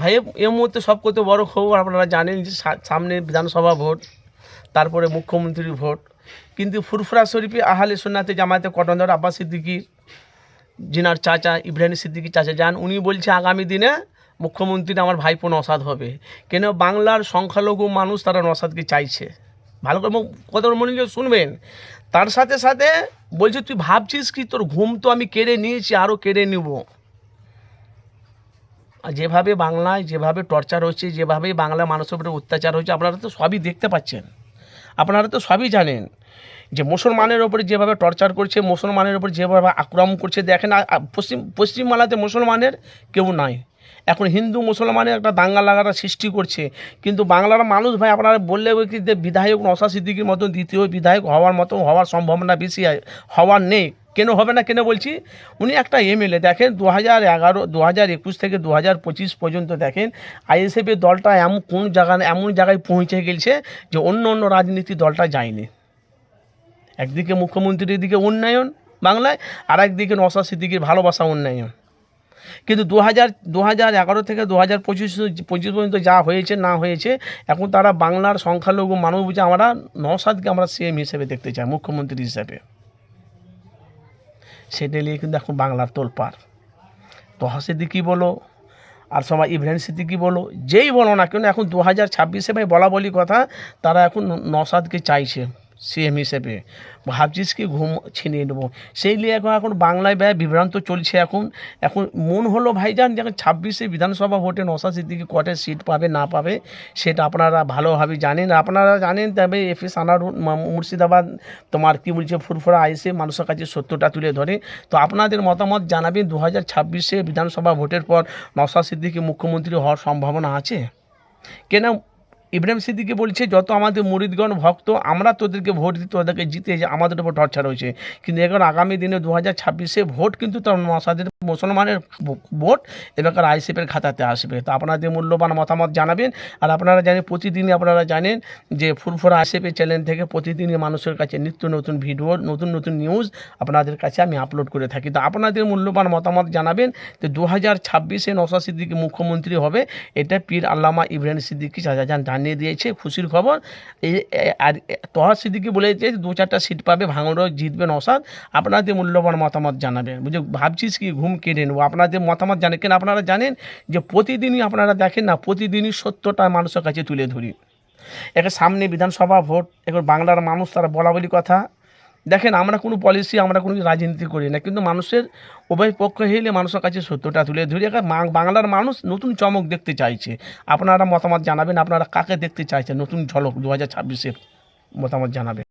ভাই এই মুহূর্তে সব কত বড় খবর আপনারা জানেন যে সামনে বিধানসভা ভোট, তারপরে মুখ্যমন্ত্রীর ভোট। কিন্তু ফুরফুরা শরীফে আহালে সোনাতে জামায়াতে কটনদর আব্বাস সিদ্দিকি, জিনার চাচা ইব্রাহিম সিদ্দিকি চাচা যান, উনি বলছে, আগামী দিনে মুখ্যমন্ত্রী আমার ভাইপো নসাদ হবে। কেন বাংলার সংখ্যালঘু মানুষ তারা নসাদকে চাইছে? ভালো করে কথা মনে করে শুনবেন। তার সাথে সাথে বলছে, তুই ভাবছিস কি তোর ঘুম তো আমি কেড়ে নিয়েছি আরও কেড়ে নিব। যেভাবে বাংলায় যেভাবে টর্চার হচ্ছে, যেভাবে বাংলা মানুষের উপরে অত্যাচার হচ্ছে, আপনারা তো সবই দেখতে পাচ্ছেন। আপনারা তো সবই জানেন যে মুসলমানের ওপরে যেভাবে টর্চার করছে, মুসলমানের ওপর যেভাবে আক্রমণ করছে, দেখেন পশ্চিম, পশ্চিমবাংলাতে মুসলমানের কেউ নাই। এখন হিন্দু মুসলমানের একটা দাঙ্গা লাগাটা সৃষ্টি করছে, কিন্তু বাংলার মানুষ ভাই আপনারা বললে বিধায়ক নশা সিদ্দিকির মতন দ্বিতীয় বিধায়ক হওয়ার মতো হওয়ার সম্ভাবনা বেশি হওয়ার নেই। কেন হবে না কেন বলছি? উনি একটা এমএলএ দেখেন দু হাজার এগারো দু হাজার একুশ থেকে দু হাজার পঁচিশ পর্যন্ত দেখেন আইএসএফের দলটা এমন কোন জায়গা, এমন জায়গায় পৌঁছে গেছে যে অন্য অন্য রাজনীতি দলটা যায়নি। একদিকে মুখ্যমন্ত্রীর দিকে উন্নয়ন বাংলায় আর একদিকে নশা সিদ্দিকির ভালোবাসা উন্নয়ন। কিন্তু দু হাজার দু হাজার এগারো থেকে দু হাজার পঁচিশ পঁচিশ পর্যন্ত যা হয়েছে, না হয়েছে, এখন তারা বাংলার সংখ্যালঘু মানুষ বুঝে আমরা নসাদকে আমরা সিএম হিসেবে দেখতে চাই, মুখ্যমন্ত্রী হিসেবে। সেটা নিয়ে কিন্তু এখন বাংলার তোলপার তোহা সিদ্দিকি বলো? আর সবাই ইব্রাহিম সিদ্দিকি বলো? যেই বলো না কেন, এখন দু হাজার ছাব্বিশে ভাই বলা বলি কথা, তারা এখন নসাদকে চাইছে। সিএম হিসেবে। ভাবছিস কি ঘুম ছিনিয়ে নেব? সেই নিয়ে এখন এখন বাংলায় ব্যয় বিভ্রান্ত চলছে এখন। এখন মন হলো ভাইজান যখন ছাব্বিশে বিধানসভা ভোটে নশা সিদ্দিকি কটে সিট পাবে, না পাবে, সেটা আপনারা ভালোভাবে জানেন। আপনারা জানেন তবে এফ এস আনার মুর্শিদাবাদ তোমার কী বলছে, ফুরফুরা আইসে মানুষের কাছে সত্যটা তুলে ধরে। তো আপনাদের মতামত জানাবেন দু হাজার ছাব্বিশে বিধানসভা ভোটের পর নশা সিদ্দিকি মুখ্যমন্ত্রী হওয়ার সম্ভাবনা আছে? কেন ইব্রাহিম সিদ্দিকি বলছে, যত আমাদের মুরিদগণ ভক্ত, আমরা তোদেরকে ভোট দিতে তোদেরকে জিতে আমাদের উপর টর্চার হয়েছে। কিন্তু এখন আগামী দিনে দু হাজার ছাব্বিশে ভোট কিন্তু তার মশাদের মুসলমানের ভোট এবার আইসিএফের খাতাতে আসবে। তো আপনাদের মূল্যবান মতামত জানাবেন, আর আপনারা জানেন প্রতিদিনই আপনারা জানেন যে ফুরফুরা আইসিএফের চ্যানেল থেকে প্রতিদিনই মানুষের কাছে নিত্য নতুন ভিডিও, নতুন নতুন নিউজ আপনাদের কাছে আমি আপলোড করে থাকি। তো আপনাদের মূল্যবান মতামত জানাবেন যে দু হাজার ছাব্বিশে নশা সিদ্দিকি মুখ্যমন্ত্রী হবে, এটা পীর আল্লামা ইব্রাহিম সিদ্দিকি চাচাজান জানিয়ে দিয়েছে, খুশির খবর। আর তোহা সিদ্দিকি বলেছে যে দু চারটা সিট পাবে ভাঙড়ও জিতবে নসাদ আপনাদের মূল্যবান মতামত জানাবেন। বুঝে, ভাবছিস কি ঘুম কেড়ে নেব। আপনাদের মতামত জানেন কেন? আপনারা জানেন যে প্রতিদিনই আপনারা দেখেন না, প্রতিদিনই সত্যটা মানুষের কাছে তুলে ধরি। একে সামনে বিধানসভা ভোট এখন বাংলার মানুষ তারা বলা বলি কথা। দেখেন, আমরা কোনো পলিসি আমরা কোনো রাজনীতি করি না, কিন্তু মানুষের উভয় পক্ষ হইলে মানুষের কাছে সত্যটা তুলে ধরি। বাংলার মানুষ নতুন চমক দেখতে চাইছে। আপনারা মতামত জানাবেন, আপনারা কাকে দেখতে চাইছেন? নতুন ঝলক দু হাজার ছাব্বিশের মতামত জানাবেন।